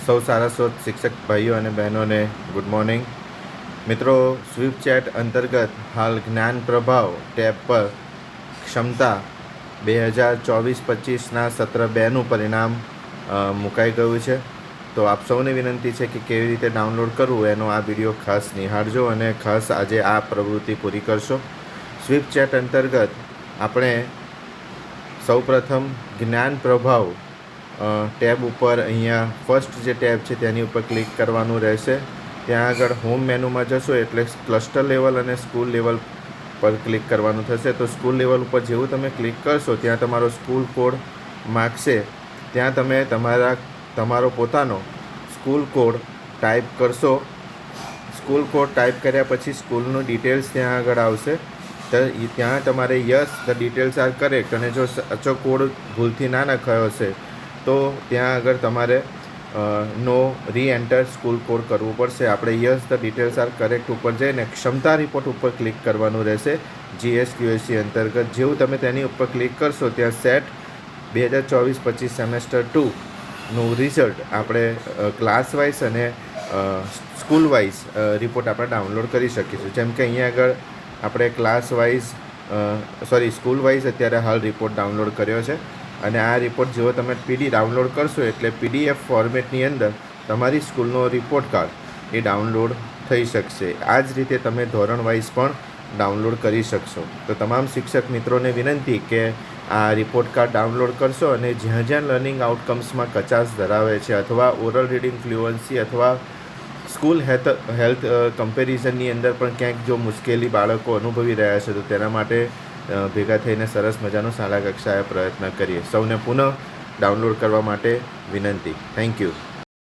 સૌ સારસ્વત શિક્ષક ભાઈઓ અને બહેનોને ગુડ મોર્નિંગ મિત્રો સ્વીપ ચેટ અંતર્ગત હાલ જ્ઞાન પ્રભાવ ટેબ પર ક્ષમતા બે હજાર ચોવીસ પચીસના સત્ર બેનું પરિણામ મુકાઈ ગયું છે. તો આપ સૌને વિનંતી છે કે કેવી રીતે ડાઉનલોડ કરવું એનો આ વીડિયો ખાસ નિહાળજો અને ખાસ આજે આ પ્રવૃત્તિ પૂરી કરશો. સ્વીપ ચેટ અંતર્ગત આપણે સૌપ્રથમ જ્ઞાન પ્રભાવ ટેબ ઉપર અહીંયા ફર્સ્ટ જે ટેબ છે તેની ઉપર ક્લિક કરવાનું રહેશે. ત્યાં આગળ હોમ મેનુમાં જશો એટલે ક્લસ્ટર લેવલ અને સ્કૂલ લેવલ પર ક્લિક કરવાનું થશે. તો સ્કૂલ લેવલ ઉપર જેવું તમે ક્લિક કરશો, ત્યાં તમારો સ્કૂલ કોડ માગશે. ત્યાં તમે તમારા, તમારો પોતાનો સ્કૂલ કોડ ટાઈપ કરશો. સ્કૂલ કોડ ટાઈપ કર્યા પછી સ્કૂલનું ડિટેલ્સ ત્યાં આગળ આવશે. તો ત્યાં તમારે yes the details are correct અને જો સાચો કોડ ભૂલથી ના નખાયો હશે તો ત્યાં આગળ તમારે નો રી એન્ટર સ્કૂલ કોડ કરવું પડશે. આપણે yes the details are correct ઉપર જઈને ક્ષમતા રિપોર્ટ ઉપર ક્લિક કરવાનું રહેશે. જીએસક્યુએસસી અંતર્ગત. જેવું તમે તેની ઉપર ક્લિક કરશો, ત્યાં સેટ બે હજાર ચોવીસ પચીસ સેમેસ્ટર ટુનું રિઝલ્ટ આપણે ક્લાસ વાઇઝ અને સ્કૂલ વાઇઝ રિપોર્ટ આપણે ડાઉનલોડ કરી શકીશું. જેમ કે અહીંયા આગળ આપણે class wise sorry school wise અત્યારે હાલ રિપોર્ટ ડાઉનલોડ કર્યો છે. અને આ રિપોર્ટ જેવો તમે પીડી ડાઉનલોડ કરશો એટલે પીડીએફ ફોર્મેટની અંદર તમારી સ્કૂલનો રિપોર્ટ કાર્ડ એ ડાઉનલોડ થઈ શકશે. આ જ રીતે તમે ધોરણ વાઇઝ પણ ડાઉનલોડ કરી શકશો. તો તમામ શિક્ષક મિત્રોને વિનંતી કે આ રિપોર્ટ કાર્ડ ડાઉનલોડ કરશો અને જ્યાં જ્યાં લર્નિંગ આઉટકમ્સમાં કચાશ ધરાવે છે અથવા ઓરલ રીડિંગ ફ્લુઅન્સી અથવા સ્કૂલ હેલ્થ હેલ્થ કમ્પેરિઝનની અંદર પણ ક્યાંક જો મુશ્કેલી બાળકો અનુભવી રહ્યા છે તો તેના માટે ભેગા થઈને સરસ મજાનો શાળા કક્ષાએ પ્રયત્ન કરીએ. સૌને પુનઃ ડાઉનલોડ કરવા માટે વિનંતી. Thank you